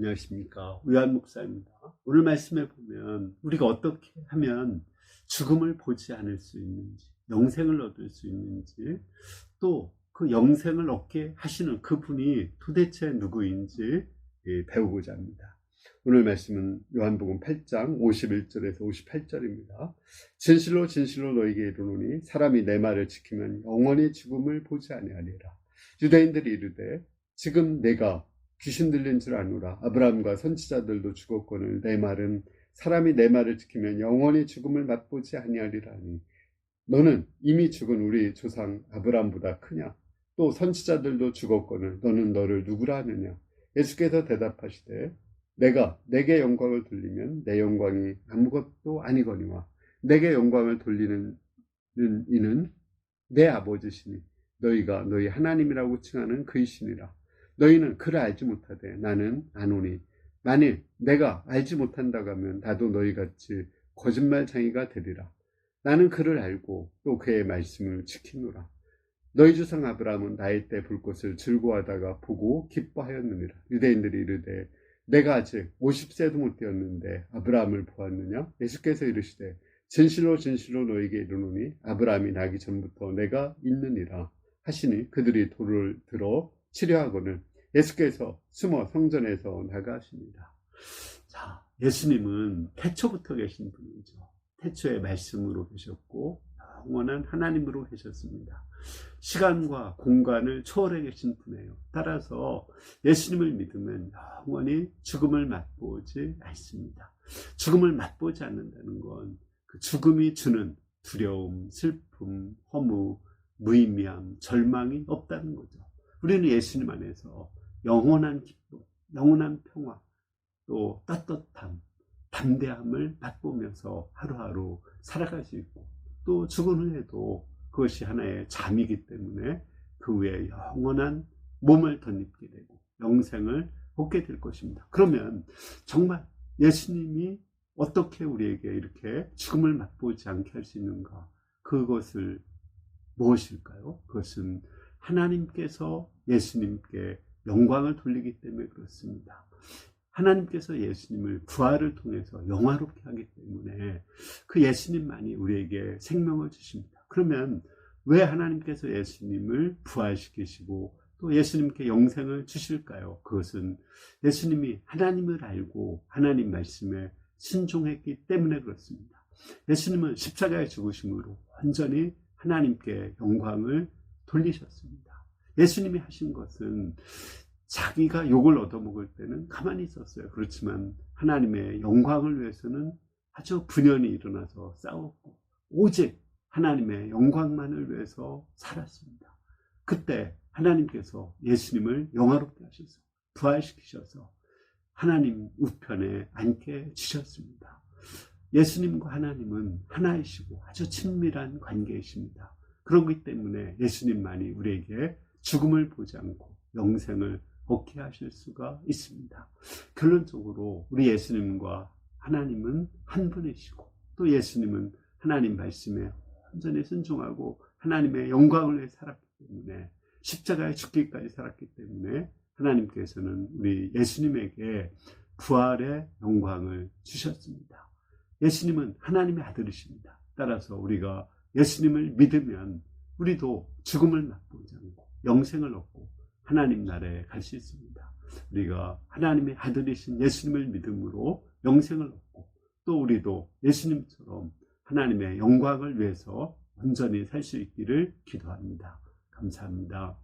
안녕하십니까. 우한 목사입니다. 오늘 말씀에 보면 우리가 어떻게 하면 죽음을 보지 않을 수 있는지, 영생을 얻을 수 있는지, 또 그 영생을 얻게 하시는 그분이 도대체 누구인지 예, 배우고자 합니다. 오늘 말씀은 요한복음 8장 51절에서 58절입니다. 진실로 진실로 너에게 이르노니 사람이 내 말을 지키면 영원히 죽음을 보지 아니하리라. 유대인들이 이르되 지금 내가 귀신 들린 줄 아노라. 아브라함과 선지자들도 죽었거늘 내 말은 사람이 내 말을 지키면 영원히 죽음을 맛보지 아니하리라 하니 너는 이미 죽은 우리 조상 아브라함보다 크냐? 또 선지자들도 죽었거늘 너는 너를 누구라 하느냐? 예수께서 대답하시되 내가 내게 영광을 돌리면 내 영광이 아무것도 아니거니와 내게 영광을 돌리는 이는 내 아버지시니 너희가 너희 하나님이라고 칭하는 그이시니라. 너희는 그를 알지 못하되 나는 아노니 만일 내가 알지 못한다고 하면 나도 너희같이 거짓말쟁이가 되리라. 나는 그를 알고 또 그의 말씀을 지키노라. 너희 주상 아브라함은 나이 때 불꽃을 즐거워하다가 보고 기뻐하였느니라. 유대인들이 이르되 내가 아직 50세도 못 되었는데 아브라함을 보았느냐? 예수께서 이르시되 진실로 진실로 너에게 이르노니 아브라함이 나기 전부터 내가 있느니라 하시니 그들이 돌을 들어 치려하거늘 예수께서 숨어 성전에서 나가십니다. 자, 예수님은 태초부터 계신 분이죠. 태초의 말씀으로 계셨고 영원한 하나님으로 계셨습니다. 시간과 공간을 초월해 계신 분이에요. 따라서 예수님을 믿으면 영원히 죽음을 맛보지 않습니다. 죽음을 맛보지 않는다는 건 그 죽음이 주는 두려움, 슬픔, 허무, 무의미함, 절망이 없다는 거죠. 우리는 예수님 안에서 영원한 기쁨, 영원한 평화, 또 떳떳함, 담대함을 맛보면서 하루하루 살아갈 수 있고 또 죽은 후에도 그것이 하나의 잠이기 때문에 그 후에 영원한 몸을 덧입게 되고 영생을 얻게 될 것입니다. 그러면 정말 예수님이 어떻게 우리에게 이렇게 죽음을 맛보지 않게 할 수 있는가? 그것을 무엇일까요? 그것은 하나님께서 예수님께 영광을 돌리기 때문에 그렇습니다. 하나님께서 예수님을 부활을 통해서 영화롭게 하기 때문에 그 예수님만이 우리에게 생명을 주십니다. 그러면 왜 하나님께서 예수님을 부활시키시고 또 예수님께 영생을 주실까요? 그것은 예수님이 하나님을 알고 하나님 말씀에 순종했기 때문에 그렇습니다. 예수님은 십자가의 죽으심으로 완전히 하나님께 영광을 돌리셨습니다. 예수님이 하신 것은 자기가 욕을 얻어먹을 때는 가만히 있었어요. 그렇지만 하나님의 영광을 위해서는 아주 분연히 일어나서 싸웠고 오직 하나님의 영광만을 위해서 살았습니다. 그때 하나님께서 예수님을 영화롭게 하셔서 부활시키셔서 하나님 우편에 앉게 주셨습니다. 예수님과 하나님은 하나이시고 아주 친밀한 관계이십니다. 그렇기 때문에 예수님만이 우리에게 죽음을 보지 않고 영생을 얻게 하실 수가 있습니다. 결론적으로 우리 예수님과 하나님은 한 분이시고 또 예수님은 하나님 말씀에 완전히 순종하고 하나님의 영광을 위해 살았기 때문에 십자가에 죽기까지 살았기 때문에 하나님께서는 우리 예수님에게 부활의 영광을 주셨습니다. 예수님은 하나님의 아들이십니다. 따라서 우리가 예수님을 믿으면 우리도 죽음을 맛보지 않고 영생을 얻고 하나님 나라에 갈 수 있습니다. 우리가 하나님의 아들이신 예수님을 믿음으로 영생을 얻고 또 우리도 예수님처럼 하나님의 영광을 위해서 온전히 살 수 있기를 기도합니다. 감사합니다.